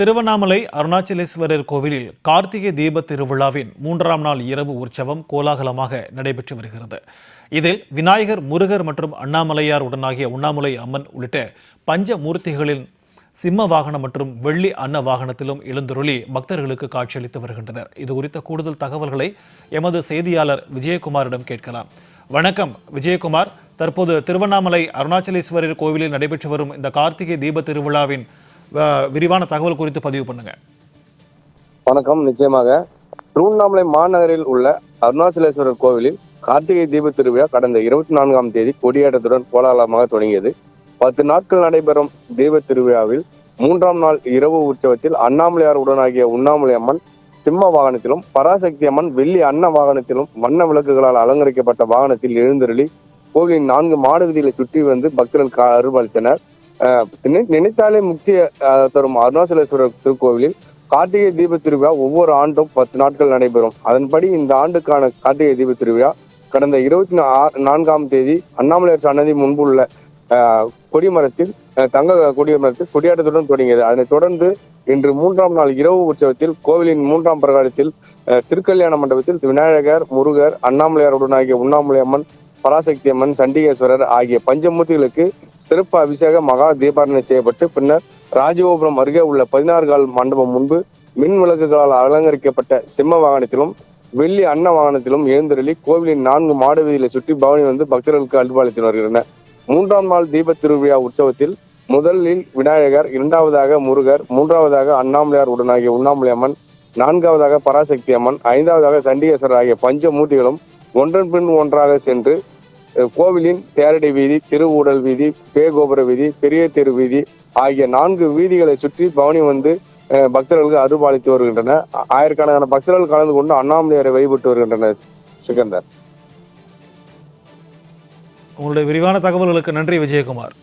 திருவண்ணாமலை அருணாச்சலேஸ்வரர் கோவிலில் கார்த்திகை தீப திருவிழாவின் மூன்றாம் நாள் இரவு உற்சவம் கோலாகலமாக நடைபெற்று வருகிறது. இதில் விநாயகர் முருகர் மற்றும் அண்ணாமலையார் உடனாகிய உண்ணாமலை அம்மன் உள்ளிட்ட பஞ்ச மூர்த்திகளின் சிம்ம வாகனம் மற்றும் வெள்ளி அன்ன வாகனத்திலும் எழுந்துருளி பக்தர்களுக்கு காட்சியளித்து வருகின்றனர். இது குறித்த கூடுதல் தகவல்களை எமது செய்தியாளர் விஜயகுமாரிடம் கேட்கலாம். வணக்கம் விஜயகுமார். தற்போது திருவண்ணாமலை அருணாச்சலேஸ்வரர் கோவிலில் நடைபெற்று வரும் இந்த கார்த்திகை தீப திருவிழாவின் விரிவான தகவல் குறித்து பதிவு பண்ணுங்க. வணக்கம் நிச்சயமாக. திருவண்ணாமலை மாநகரில் உள்ள அருணாச்சலேஸ்வரர் கோவிலில் கார்த்திகை தீப திருவிழா கடந்த இருபத்தி நான்காம் தேதி கொடியேற்றத்துடன் கோலாகலமாக தொடங்கியது. பத்து நாட்கள் நடைபெறும் தீப திருவிழாவில் மூன்றாம் நாள் இரவு உற்சவத்தில் அண்ணாமலையார் உடனாகிய உண்ணாமலை அம்மன் சிம்ம வாகனத்திலும் பராசக்தி அம்மன் வெள்ளி அன்ன வாகனத்திலும் வண்ண விளக்குகளால் அலங்கரிக்கப்பட்ட வாகனத்தில் எழுந்தருளி கோவிலின் நான்கு மாடு வீதிகளை சுற்றி வந்து பக்தர்கள் அருள்பளித்தனர் நினைத்தாலே முக்தி தரும் அருணாச்சலேஸ்வரர் திருக்கோவிலில் கார்த்திகை தீப திருவிழா ஒவ்வொரு ஆண்டும் பத்து நாட்கள் நடைபெறும். அதன்படி இந்த ஆண்டுக்கான கார்த்திகை தீப திருவிழா கடந்த இருபத்தி நான்காம் தேதி அண்ணாமலையார் சன்னதி முன்புள்ள அஹ், கொடிமரத்தில் தங்க கொடிமரத்தில் கொடியாட்டத்துடன் தொடங்கியது. அதனைத் தொடர்ந்து இன்று மூன்றாம் நாள் இரவு உற்சவத்தில் கோவிலின் மூன்றாம் பிரகாரத்தில் திருக்கல்யாண மண்டபத்தில் விநாயகர் முருகர் அண்ணாமலையாருடனாகிய உண்ணாமலை அம்மன் பராசக்தி அம்மன் சண்டிகேஸ்வரர் ஆகிய பஞ்சமூர்த்திகளுக்கு சிறப்பு அபிஷேக மகா தீபாரணை செய்யப்பட்டு பின்னர் ராஜகோபுரம் அருகே உள்ள பதினாறு கால் மண்டபம் முன்பு மின் விளக்குகளால் அலங்கரிக்கப்பட்ட சிம்ம வாகனத்திலும் வெள்ளி அன்ன வாகனத்திலும் எழுந்தருளி கோவிலின் நான்கு மாடு வீதிகளை சுற்றி பவனி வந்து பக்தர்களுக்கு அல்பாளித்து வருகின்றனர். மூன்றாம் நாள் தீப திருவிழா உற்சவத்தில் முதலில் விநாயகர் இரண்டாவதாக முருகர் மூன்றாவதாக அண்ணாமலையார் உடனாகிய உண்ணாமலை அம்மன் நான்காவதாக பராசக்தி அம்மன் ஐந்தாவதாக சண்டிகேஸ்வரர் ஆகிய பஞ்ச மூர்த்திகளும் ஒன்றன் பின் ஒன்றாக சென்று கோவிலின் தேரடி வீதி திருவூடல் வீதி பேகோபுர வீதி பெரிய தெரு வீதி ஆகிய நான்கு வீதிகளை சுற்றி பவனி வந்து பக்தர்களுக்கு அருபாலித்து வருகின்றனர் ஆயிரக்கணக்கான பக்தர்கள் கலந்து கொண்டு அண்ணாமலையாரை வழிபட்டு வருகின்றனர் சிக்கந்தர் உங்களுடைய விரிவான தகவல்களுக்கு நன்றி விஜயகுமார்.